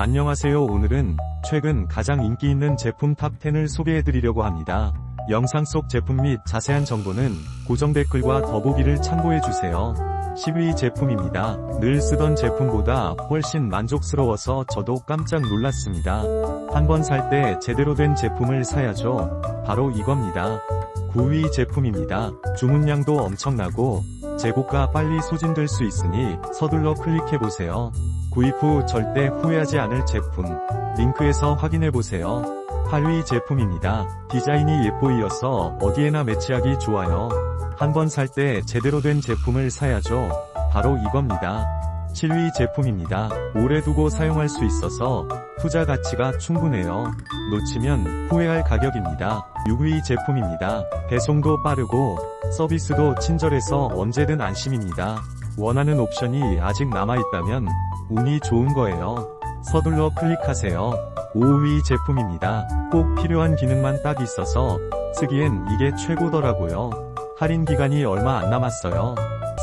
안녕하세요 오늘은 최근 가장 인기 있는 제품 탑10을 소개해드리려고 합니다. 영상 속 제품 및 자세한 정보는 고정 댓글과 더보기를 참고해주세요. 10위 제품입니다. 늘 쓰던 제품보다 훨씬 만족스러워서 저도 깜짝 놀랐습니다. 한 번 살 때 제대로 된 제품을 사야죠. 바로 이겁니다. 9위 제품입니다. 주문량도 엄청나고 재고가 빨리 소진될 수 있으니 서둘러 클릭해보세요. 구입 후 절대 후회하지 않을 제품. 링크에서 확인해보세요. 8위 제품입니다. 디자인이 예뻐이어서 어디에나 매치하기 좋아요. 한 번 살 때 제대로 된 제품을 사야죠. 바로 이겁니다. 7위 제품입니다. 오래 두고 사용할 수 있어서 투자 가치가 충분해요. 놓치면 후회할 가격입니다. 6위 제품입니다. 배송도 빠르고 서비스도 친절해서 언제든 안심입니다. 원하는 옵션이 아직 남아있다면 운이 좋은 거예요. 서둘러 클릭하세요. 5위 제품입니다. 꼭 필요한 기능만 딱 있어서 쓰기엔 이게 최고더라고요. 할인 기간이 얼마 안 남았어요.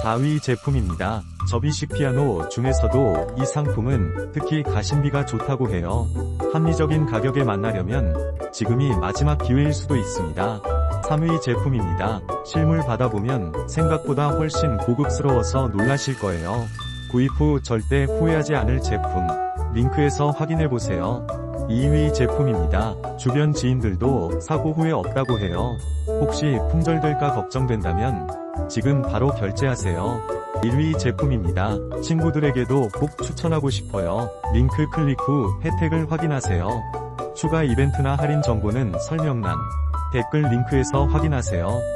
4위 제품입니다. 접이식 피아노 중에서도 이 상품은 특히 가심비가 좋다고 해요. 합리적인 가격에 만나려면 지금이 마지막 기회일 수도 있습니다. 3위 제품입니다. 실물 받아보면 생각보다 훨씬 고급스러워서 놀라실 거예요. 구입 후 절대 후회하지 않을 제품. 링크에서 확인해보세요. 2위 제품입니다. 주변 지인들도 사고 후회 없다고 해요. 혹시 품절될까 걱정된다면 지금 바로 결제하세요. 1위 제품입니다. 친구들에게도 꼭 추천하고 싶어요. 링크 클릭 후 혜택을 확인하세요. 추가 이벤트나 할인 정보는 설명란, 댓글 링크에서 확인하세요.